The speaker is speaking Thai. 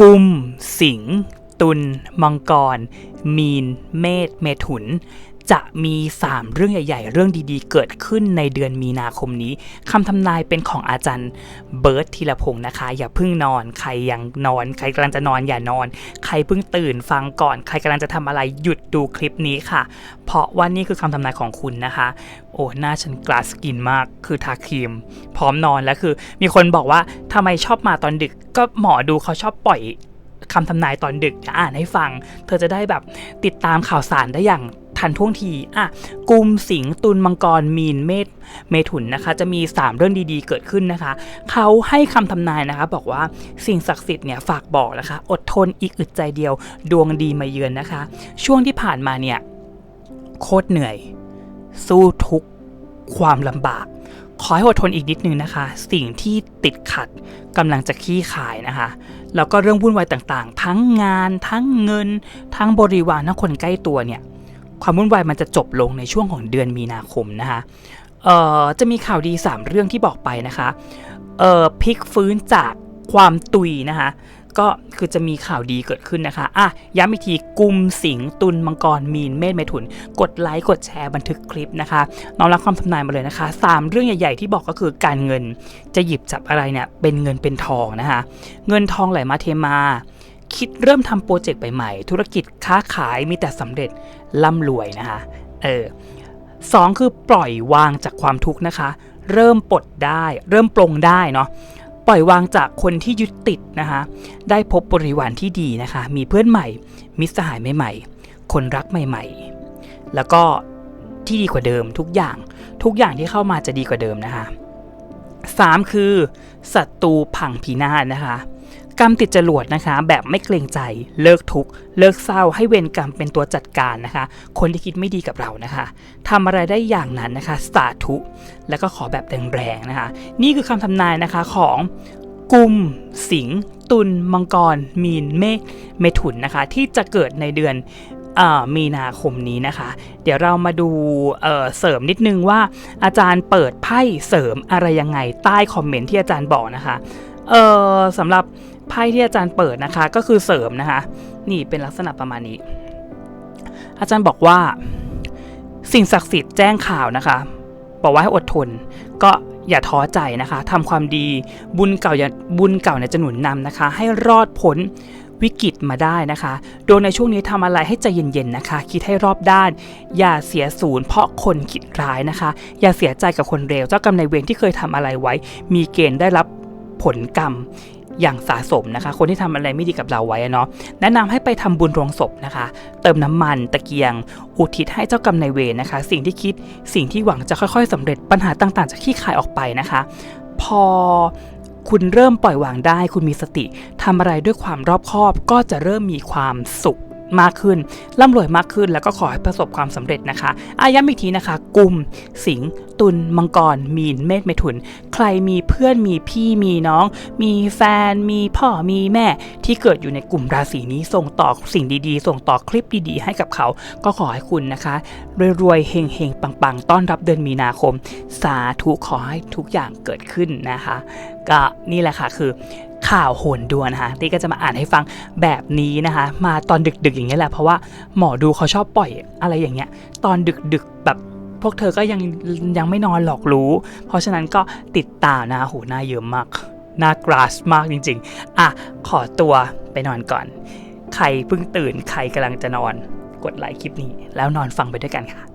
กุม สิง ตุล มังกร มีน เมษ เมถุน จะมี 3 เรื่องใหญ่ ๆ เรื่องดีๆ เกิดขึ้นในเดือนมีนาคมนี้คำทำนายเป็นของอาจารย์เบิร์ตธีรพงศ์นะคะ อย่าเพิ่งนอน ใครยังนอน ใครกำลังจะนอนอย่านอน ใครเพิ่งตื่นฟังก่อน ใครกำลังจะทำอะไรหยุดดูคลิปนี้ค่ะ เพราะว่านี่คือคำทำนายของคุณนะคะ โอ้หน้าฉันกลาสกินมากคือทาครีม พร้อมนอนแล้วคือ มีคนบอกว่าทำไมชอบมาตอนดึกก็หมอดูเขาชอบปล่อยคำทำนายตอนดึกจะอ่านให้ฟัง เธอจะได้แบบติดตามข่าวสารได้อย่าง ทันท่วงทีอะกุมสิงห์ตุลมังกรมีนเมษเมถุนนะคะ จะมี 3 เรื่องดีๆเกิดขึ้นนะคะ เขาให้คำทำนายนะคะ บอกว่าสิ่งศักดิ์สิทธิ์เนี่ยฝากบอกนะคะ อดทนอีกอึดใจเดียว ดวงดีมาเยือนนะคะ ช่วงที่ผ่านมาเนี่ยโคตรเหนื่อย สู้ทุกความลำบาก ขอให้อดทนอีกนิดนึงนะคะ สิ่งที่ติดขัดกำลังจะขี้ขายนะคะแล้วก็เรื่องวุ่นวายต่างๆ ทั้งงาน ทั้งเงิน ทั้งบริวารทั้งคนใกล้ตัวเนี่ย ความวุ่นวายมันจะจบลงในช่วงของเดือนมีนาคมนะคะเอ่อจะมีข่าวดี 3 เรื่องที่บอกไปนะคะเอ่อพลิกฟื้นจากความตุยนะคะก็คือจะมีข่าวดีเกิดขึ้นนะคะ อะ ย้ำอีกทีกุมสิงตุลมังกร มีน เมษเมถุน กดไลค์ กดแชร์บันทึกคลิปนะคะ น้องรับความทำนายมาเลยนะคะ 3 เรื่องใหญ่ ๆ ที่บอกก็คือการเงิน จะหยิบจับอะไรเนี่ย เป็นเงินเป็นทองนะคะ เงินทองไหลมาเทมา คิดเริ่มทำโปรเจกต์ใหม่ๆ ธุรกิจค้าขายมีแต่สำเร็จร่ำรวยนะคะเออสองคือปล่อยวางจากความทุกข์นะคะ เริ่มปลดได้ เริ่มปลงได้เนาะปล่อยวางจากคนที่ยึดติดนะคะ ได้พบบริวารที่ดีนะคะ มีเพื่อนใหม่ มิตรสหายใหม่ๆ คนรักใหม่ๆ แล้วก็ที่ดีกว่าเดิมทุกอย่างทุกอย่างที่เข้ามาจะดีกว่าเดิมนะคะ 3 คือศัตรูพังพินาศนะคะ กรรมติดจรวดนะคะ แบบไม่เกรงใจเลิกทุกข์เลิกเศร้าให้เวรกรรมเป็นตัวจัดการนะคะ คนที่คิดไม่ดีกับเรานะคะทำอะไรได้อย่างนั้นนะคะสาธุแล้วก็ขอแบบแรงๆนะคะ นี่คือคำทำนายนะคะของกุม สิงตุลมังกร มีนเมฆเมถุนนะคะ ที่จะเกิดในเดือนมีนาคมนี้นะคะ เดี๋ยวเรามาดูเเสริมนิดนึงว่า อาจารย์เปิดไพ่เสริมอะไรยังไงใต้คอมเมนต์ที่อาจารย์บอกนะคะสำหรับ ไพ่ที่อาจารย์เปิดนะคะ ก็คือเสริมนะคะ นี่เป็นลักษณะประมาณนี้ อาจารย์บอกว่า สิ่งศักดิ์สิทธิ์แจ้งข่าวนะคะ บอกว่าให้อดทน ก็อย่าท้อใจนะคะทำความดีบุญเก่าอย่าบุญเก่าเนี่ยจะหนุนนำนะคะ ให้รอดพ้นวิกฤตมาได้นะคะ โดยในช่วงนี้ทำอะไรให้ใจเย็นๆนะคะ คิดให้รอบด้าน อย่าเสียศูนย์เพราะคนคิดร้ายนะคะ อย่าเสียใจกับคนเร็วเจ้ากรรมนายเวรที่เคยทำอะไรไว้ มีเกณฑ์ได้รับ ผลกรรมอย่างสะสมนะคะ คนที่ทำอะไรไม่ดีกับเราไว้อะเนาะแนะนำให้ไปทำบุญโรงศพนะคะ เติมน้ำมันตะเกียง อุทิศให้เจ้ากรรมนายเวรนะคะ สิ่งที่คิดสิ่งที่หวังจะค่อยๆสำเร็จปัญหาต่างๆจะคลี่คายออกไปนะคะ พอคุณเริ่มปล่อยวางได้ คุณมีสติทำอะไรด้วยความรอบคอบ ก็จะเริ่มมีความสุข มากขึ้นร่ำรวยมากขึ้น แล้วก็ขอให้ประสบความสำเร็จนะคะอาย้ำอีกทีนะคะกุมสิงตุลมังกร มีนเมษเมถุน ใครมีเพื่อนมีพี่มีน้อง มีแฟนมีพ่อมีแม่ ที่เกิดอยู่ในกลุ่มราศีนี้ส่งต่อสิ่งดีๆ ส่งต่อคลิปดีๆ ให้กับเขา ก็ขอให้คุณนะคะรวยๆเฮงๆปังๆ ต้อนรับเดือนมีนาคม สาธุขอให้ทุกอย่างเกิดขึ้นนะคะ ก็นี่แหละค่ะคือ ข่าวโหนดวนนะคะที่ก็จะมาอ่านให้ฟังแบบนี้นะคะ มาตอนดึกๆอย่างเงี้ยแหละเพราะว่าหมอดูเขาชอบปล่อยอะไรอย่างเงี้ย ตอนดึกๆแบบพวกเธอก็ยังยังไม่นอนหลอกรู้ เพราะฉะนั้นก็ติดตามนะคะโหหน้าเยอะมากหน้ากราสมากจริง ๆ อะ ขอตัวไปนอนก่อน ใครเพิ่งตื่นใครกำลังจะนอน กดไลค์คลิปนี้ แล้วนอนฟังไปด้วยกันค่ะ